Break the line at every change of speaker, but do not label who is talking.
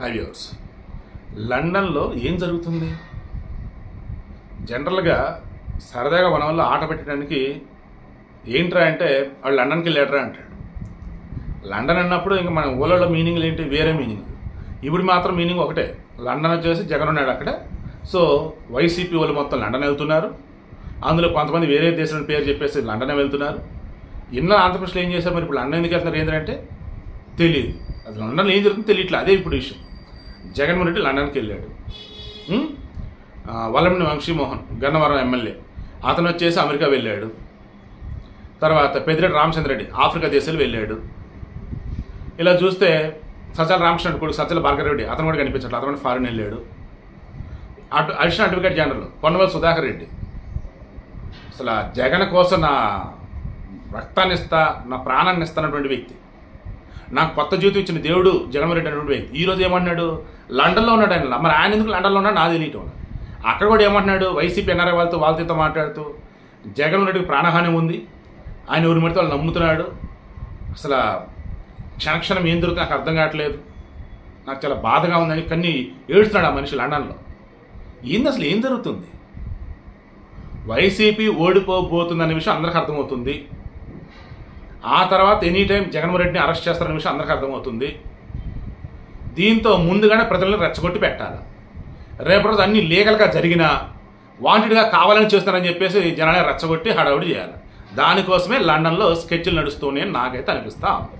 High viewers లండన్లో ఏం జరుగుతుంది? జనరల్గా సరదాగా మన వల్ల ఆట పెట్టడానికి ఏంట్రా అంటే వాళ్ళు లండన్కి వెళ్ళాడరా అంటాడు. లండన్ అన్నప్పుడు ఇంకా మన ఊళ్ళలో మీనింగ్లు ఏంటి? వేరే మీనింగ్. ఇప్పుడు మాత్రం మీనింగ్ ఒకటే. లండన్ వచ్చేసి జగన్ ఉన్నాడు అక్కడ. సో వైసీపీ వాళ్ళు మొత్తం లండన్ వెళ్తున్నారు. అందులో కొంతమంది వేరే దేశం పేరు చెప్పేసి లండన్ వెళ్తున్నారు. ఇన్న ఆంధ్రప్రదేశ్లో ఏం చేశారు మరి? ఇప్పుడు లండన్ ఎందుకు వెళ్తున్నారు? ఏంటంటే తెలియదు అది లండన్లో ఏం జరుగుతుందో తెలియట్లేదు. అదే ఇప్పుడు విషయం జగన్మోహన్ రెడ్డి లండన్కి వెళ్ళాడు. ఉం? వంశీమోహన్ గన్నవరం ఎమ్మెల్యే. అతను వచ్చేసి అమెరికా వెళ్ళాడు. తర్వాత పెద్దిరెడ్డి రామచంద్ర రెడ్డి ఆఫ్రికా దేశాలు వెళ్ళాడు. ఇలా చూస్తే సజ్జల రామకృష్ణ కొడుకు సజ్జల భార్గవ రెడ్డి అతను కూడా కనిపించట్లేదు. అతను కూడా ఫారిన్ వెళ్ళాడు. అటు additional advocate general Ponnavolu Sudhakar Reddy. అసలు జగన్ కోసం నా రక్తాన్ని ఇస్తా నా ప్రాణాన్ని ఇస్తానటువంటి వ్యక్తి. నాకు కొత్త జీవితం ఇచ్చిన దేవుడు జగన్మోహన్ రెడ్డి అనేటువంటి వ్యక్తి. ఈ ఏమన్నాడు లండన్లో ఉన్నాడు ఆయన. మరి ఆయన ఎందుకు లండన్లో ఉన్నాడు? నా తెలియటం అక్కడ కూడా ఏమంటున్నాడు? వైసీపీ ఎన్ఆర్ఐ వాళ్ళతో వాళ్ళతో మాట్లాడుతూ జగన్మోహన్ రెడ్డికి ప్రాణహాని ఉంది. ఆయన ఊరి మడితో వాళ్ళు నమ్ముతున్నాడు. అసలు క్షణక్షణం ఏం దొరుకుతుంది నాకు అర్థం కావట్లేదు. నాకు చాలా బాధగా ఉందని కన్నీ ఏడుస్తున్నాడు ఆ మనిషి లండన్లో. ఏంది అసలు ఏం జరుగుతుంది? వైసీపీ ఓడిపోబోతుందనే విషయం అందరికీ అర్థమవుతుంది. ఆ తర్వాత ఎనీ టైం జగన్మోహన్ రెడ్డిని అరెస్ట్ చేస్తారనే విషయం అందరికీ అర్థమవుతుంది. దీంతో ముందుగానే ప్రజలను రెచ్చగొట్టి పెట్టాలి. రేపు రోజు అన్ని లీగల్గా జరిగినా వాంటెడ్గా కావాలని చేస్తున్నారని చెప్పేసి జనాన్ని రెచ్చగొట్టి హడావుడి చేయాలి. దానికోసమే లండన్లో స్కెచ్లు నడుస్తూనే నాకైతే అనిపిస్తా ఉంది.